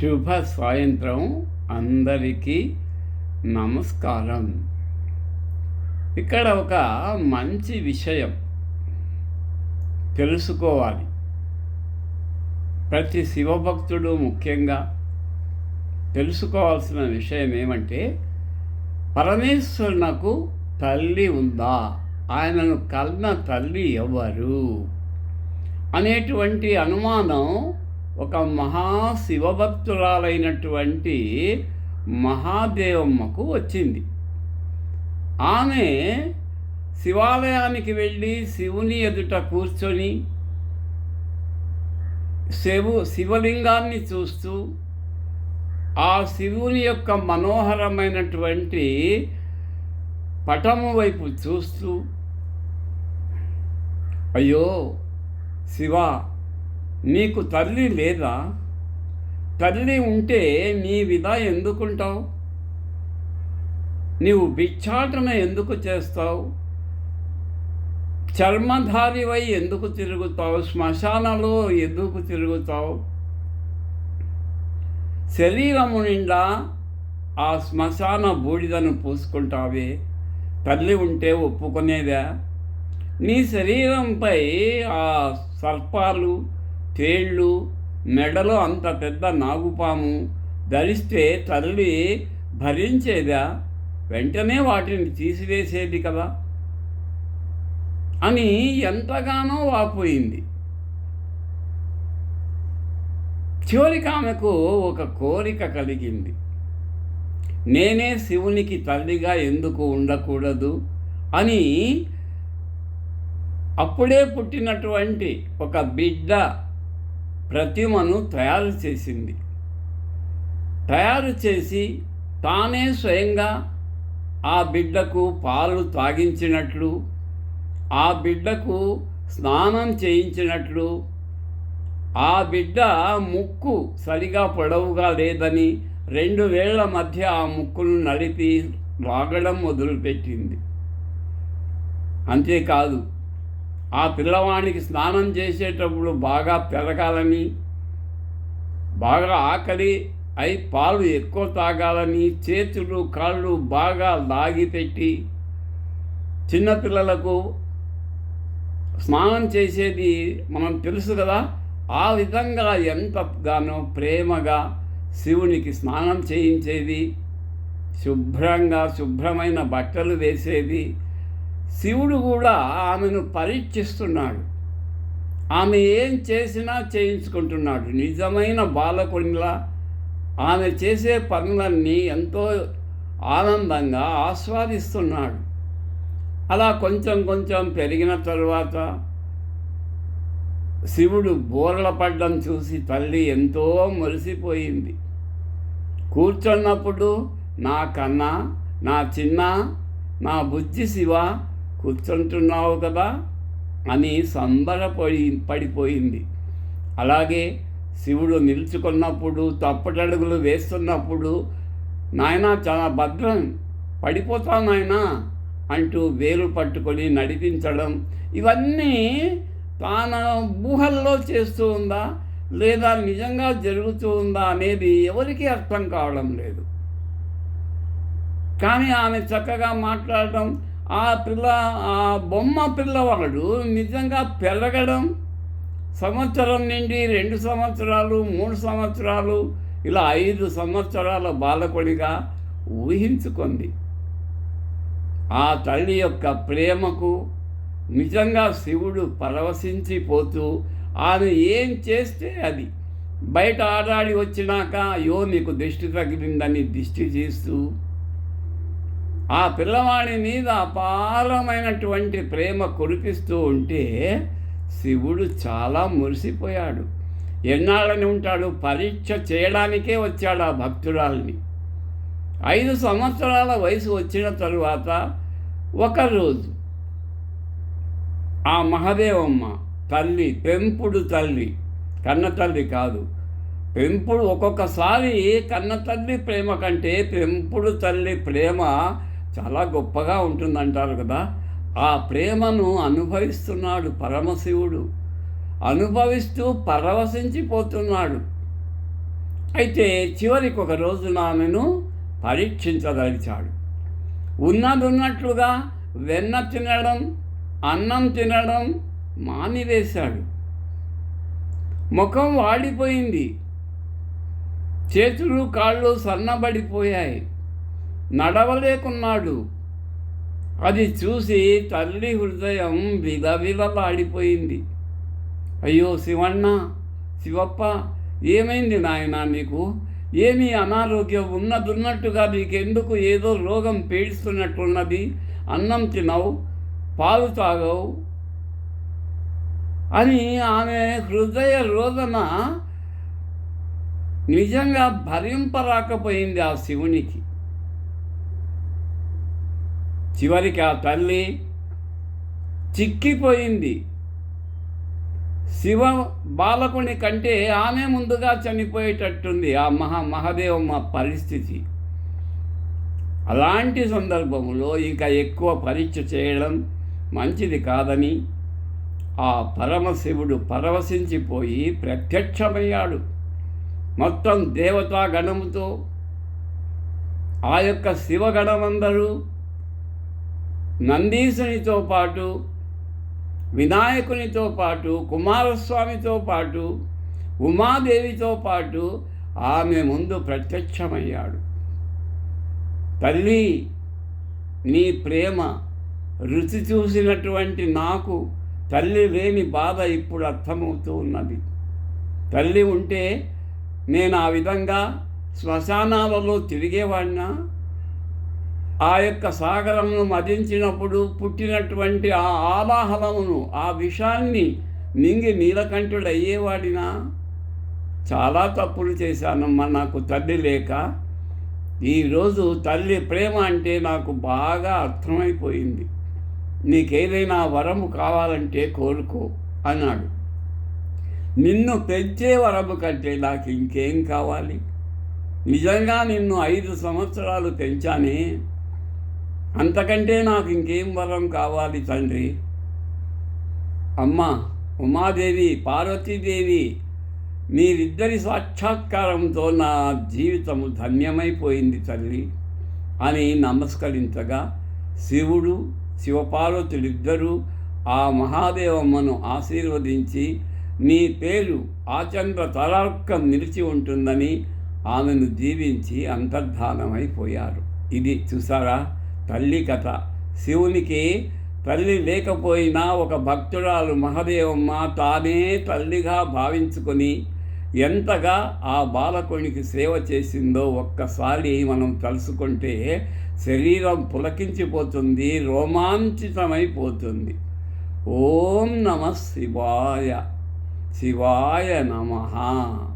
శుభ సాయంత్రం అందరికీ నమస్కారం. ఇక్కడ ఒక మంచి విషయం తెలుసుకోవాలి. ప్రతి శివభక్తుడు ముఖ్యంగా తెలుసుకోవాల్సిన విషయం ఏమంటే పరమేశ్వరునకు తల్లి ఉందా? ఆయనను కన్న తల్లి ఎవరు? అనేటువంటి అనుమానం ఒక మహాశివభక్తురాలైనటువంటి మహాదేవమ్మకు వచ్చింది. ఆమె శివాలయానికి వెళ్ళి శివుని ఎదుట కూర్చొని శివు శివలింగాన్ని చూస్తూ ఆ శివుని యొక్క మనోహరమైనటువంటి పటము వైపు చూస్తూ అయ్యో శివ నీకు తల్లి లేదా? తల్లి ఉంటే నీ విధ ఎందుకుంటావు? నీవు భిక్షాటన ఎందుకు చేస్తావు? చర్మధారివై ఎందుకు తిరుగుతావు? శ్మశానలో ఎందుకు తిరుగుతావు? శరీరము నిండా ఆ శ్మశాన బూడిదను పూసుకుంటావే. తల్లి ఉంటే ఒప్పుకునేదా? నీ శరీరంపై ఆ సర్పాలు తేళ్ళు మెడలో అంత పెద్ద నాగుపాము ధరిస్తే తల్లి భరించేదా? వెంటనే వాటిని తీసివేసేది కదా? అని ఎంతగానో వాపోయింది. చివరికి ఆమెకు ఒక కోరిక కలిగింది. నేనే శివునికి తల్లిగా ఎందుకు ఉండకూడదు అని అప్పుడే పుట్టినటువంటి ఒక బిడ్డ ప్రతిమను తయారు చేసింది. తయారు చేసి తానే స్వయంగా ఆ బిడ్డకు పాలు తాగించినట్లు ఆ బిడ్డకు స్నానం చేయించినట్లు ఆ బిడ్డ ముక్కు సరిగా పొడవుగా లేదని రెండు వేళ్ళ మధ్య ఆ ముక్కును నడిపి లాగడం మొదలుపెట్టింది. అంతేకాదు ఆ పిల్లవాడికి స్నానం చేసేటప్పుడు బాగా పెరగాలని బాగా ఆకలి అయి పాలు ఎక్కువ తాగాలని చేతులు కాళ్ళు బాగా లాగిపెట్టి చిన్నపిల్లలకు స్నానం చేసేది మనం తెలుసు కదా ఆ విధంగా ఎంతగానో ప్రేమగా శివునికి స్నానం చేయించేది శుభ్రంగా శుభ్రమైన బట్టలు వేసేది శివుడు కూడా ఆమెను పరీక్షిస్తున్నాడు. ఆమె ఏం చేసినా చేయించుకుంటున్నాడు. నిజమైన బాలకునిలా ఆమె చేసే పనులన్నీ ఎంతో ఆనందంగా ఆస్వాదిస్తున్నాడు. అలా కొంచెం కొంచెం పెరిగిన తరువాత శివుడు బోర్ల పడ్డం చూసి తల్లి ఎంతో మురిసిపోయింది. కూర్చున్నప్పుడు నా కన్నా నా చిన్న నా బుజ్జి శివ కూర్చుంటున్నావు కదా అని సంబరపడి పడిపోయింది. అలాగే శివుడు నిలుచుకున్నప్పుడు తప్పటడుగులు వేస్తున్నప్పుడు నాయన చాలా భద్రం పడిపోతా నాయనా అంటూ వేలు పట్టుకొని నడిపించడం ఇవన్నీ తాన ఊహల్లో చేస్తూ ఉందా? లేదా నిజంగా జరుగుతూ ఉందా? అనేది ఎవరికీ అర్థం కావడం లేదు. కానీ ఆమె చక్కగా మాట్లాడటం ఆ పిల్ల ఆ బొమ్మ పిల్లవాడు నిజంగా పెరగడం సంవత్సరం నుండి రెండు సంవత్సరాలు మూడు సంవత్సరాలు ఇలా ఐదు సంవత్సరాల బాలకుడిగా ఊహించుకుంది. ఆ తల్లి యొక్క ప్రేమకు నిజంగా శివుడు పరవశించిపోతూ ఆమె ఏం చేస్తే అది? బయట ఆడాడి వచ్చినాక అయ్యో నీకు దిష్టి తగిలిందని దిష్టి చేస్తూ ఆ పిల్లవాడి మీద అపారమైనటువంటి ప్రేమ కురిపిస్తూ ఉంటే శివుడు చాలా మురిసిపోయాడు. ఎన్నాళ్ళని ఉంటాడు? పరీక్ష చేయడానికే వచ్చాడు ఆ భక్తురాల్ని. ఐదు సంవత్సరాల వయసు వచ్చిన తరువాత ఒకరోజు ఆ మహదేవమ్మ తల్లి పెంపుడు తల్లి కన్న తల్లి కాదు పెంపుడు ఒక్కొక్కసారి కన్న తల్లి ప్రేమ కంటే పెంపుడు తల్లి ప్రేమ చాలా గొప్పగా ఉంటుందంటారు కదా. ఆ ప్రేమను అనుభవిస్తున్నాడు పరమశివుడు. అనుభవిస్తూ పరవశించిపోతున్నాడు. అయితే చివరికి ఒక రోజున ఆమెను పరీక్షించదలిచాడు. ఉన్నదున్నట్లుగా వెన్న తినడం అన్నం తినడం మానివేశాడు. ముఖం వాడిపోయింది. చేతులు కాళ్ళు సన్నబడిపోయాయి. నడవలేకున్నాడు. అది చూసి తల్లి హృదయం విలవిలలాడిపోయింది. అయ్యో శివಣ್ణ శివప్ప ఏమైంది నాయన నీకు? ఏమీ అనారోగ్యం ఉన్నదున్నట్టుగా నీకెందుకు ఏదో రోగం పీడిస్తున్నట్టున్నది అన్నం తినవు పాలు తాగవు అని ఆమె హృదయ రోదన నిజంగా భరింపరాకపోయింది ఆ శివునికి. చివరికి ఆ తల్లి చిక్కిపోయింది. శివ బాలకుని కంటే ఆమె ముందుగా చనిపోయేటట్టుంది ఆ మహా మహాదేవమ్మ పరిస్థితి. అలాంటి సందర్భంలో ఇంకా ఎక్కువ పరీక్ష చేయడం మంచిది కాదని ఆ పరమశివుడు పరవశించిపోయి ప్రత్యక్షమయ్యాడు. మొత్తం దేవతా గణముతో ఆ యొక్క శివగణమందరూ నందీశునితో పాటు వినాయకునితో పాటు కుమారస్వామితో పాటు ఉమాదేవితో పాటు ఆమె ముందు ప్రత్యక్షమయ్యాడు. తల్లి నీ ప్రేమ రుచి చూసినటువంటి నాకు తల్లి లేని బాధ ఇప్పుడు అర్థమవుతూ ఉన్నది. తల్లి ఉంటే నేను ఆ విధంగా శ్మశానాలలో తిరిగేవాడినా ఆ యొక్క సాగరమును మదించినప్పుడు పుట్టినటువంటి ఆ ఆలాహలమును ఆ విషాన్ని మింగి నీలకంఠుడు అయ్యేవాడినా చాలా తప్పులు చేశానమ్మా నాకు తల్లి లేక. ఈరోజు తల్లి ప్రేమ అంటే నాకు బాగా అర్థమైపోయింది. నీకేదైనా వరము కావాలంటే కోరుకో అన్నాడు. నిన్ను పెంచే వరము కంటే నాకు ఇంకేం కావాలి? నిజంగా నిన్ను ఐదు సంవత్సరాలు పెంచానే? అంతకంటే నాకు ఇంకేం వరం కావాలి తండ్రి? అమ్మ ఉమాదేవి పార్వతీదేవి మీరిద్దరి సాక్షాత్కారంతో నా జీవితము ధన్యమైపోయింది తల్లి అని నమస్కరించగా శివుడు శివపార్వతులిద్దరూ ఆ మహాదేవమ్మను ఆశీర్వదించి నీ పేరు ఆచంద్ర తరార్కం నిలిచి ఉంటుందని ఆమెను దీవించి అంతర్ధానమైపోయారు. ఇది చూసారా? తల్లి కథ. శివునికి తల్లి లేకపోయినా ఒక భక్తురాలు మహదేవమ్మ తానే తల్లిగా భావించుకొని ఎంతగా ఆ బాలకునికి సేవ చేసిందో ఒక్కసారి మనం తలుసుకుంటే శరీరం పులకించిపోతుంది రోమాంచితమైపోతుంది. ఓం నమ శివాయ. శివాయ నమ.